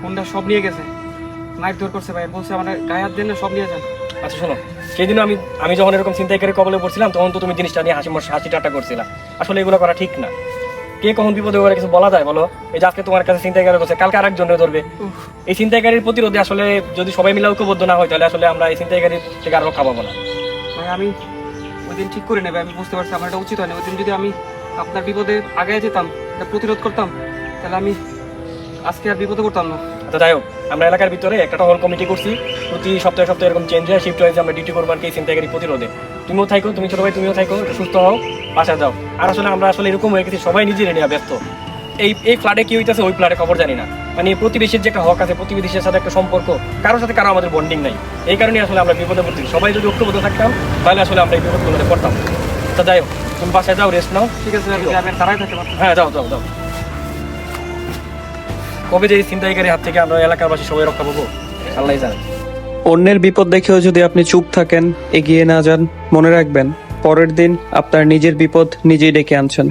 ফোনটা সব নিয়ে গেছে। মাইক দৌড় করছে ভাই বলছে আমার গায়ে হাত দেন না, সব নিয়ে যান আচ্ছা শোনো সেদিন আমি আমি যখন এরকম চিন্তাইকারী কবলে পড়ছিলাম তখন তো তুমি জিনিসটা নিয়ে হাসি হাসি টাটা করছিলা। আসলে এগুলো করা ঠিক না। কে কখন বিপদে পড়ে কিছু বলা যায় বলো? এই যে আজকে তোমার কাছে চিন্তাইকারী করছে কালকে আরেকজনে ধরবে। এই চিন্তাইকারীর প্রতিরোধে আসলে যদি সবাই মিলে ঐক্যবদ্ধ না হয় তাহলে আসলে আমরা এই চিন্তাইকারীর থেকে আর রক্ষা পাবো না। ভাই আমি ওই দিন ঠিক করে নেবে আমি বুঝতে পারছি আমার এটা উচিত হয়নি। ওই দিন যদি আমি আপনার বিপদে আগে যেতাম এটা প্রতিরোধ করতাম তাহলে আমি আজকে আর বিপদে করতাম না। তো যাই হোক আমরা এলাকার ভিতরে একটা টহল কমিটি করছি। প্রতি সপ্তাহে সপ্তাহে এরকম চেঞ্জ হয় শিফট হয়েছে আমরা ডিউটি করব আর কি চিন্তাকারী প্রতিরোধে। তুমিও থাকো তুমি ছোট ভাই তুমিও থাকো একটু সুস্থ হও বাসা যাও। আর আসলে আমরা আসলে এরকম হয়ে গেছি সবাই নিজের নিয়ে ব্যস্ত। এই এই ফ্লাডে কি হইতেছে ওই ফ্লাডে খবর জানি না। মানে প্রতিবেশীর যে একটা হক আছে প্রতিবেশীর সাথে একটা সম্পর্ক কারোর সাথে কারও আমাদের বন্ডিং নাই। এই কারণে আসলে আমরা বিপদে পড়ছি। সবাই যদি ঐক্যবদ্ধ থাকতাম তাহলে আসলে আমরা এই বিপদগুলোতে পড়তাম। তা যাই হোক তুমি বাসায় যাও রেস্ট নাও। ঠিক আছে তারাই থাকতে হ্যাঁ যাও যাও যাও। কবে যে এই ছিনতাইকারী হাত থেকে আমরা এলাকাবাসী সবাই রক্ষা পাবো আল্লাহ জানে। অন্যের বিপদ দেখেও যদি আপনি চুপ থাকেন, এগিয়ে না যান, মনে রাখবেন, পরের দিন আপনার নিজের বিপদ নিজেই ডেকে আনছেন।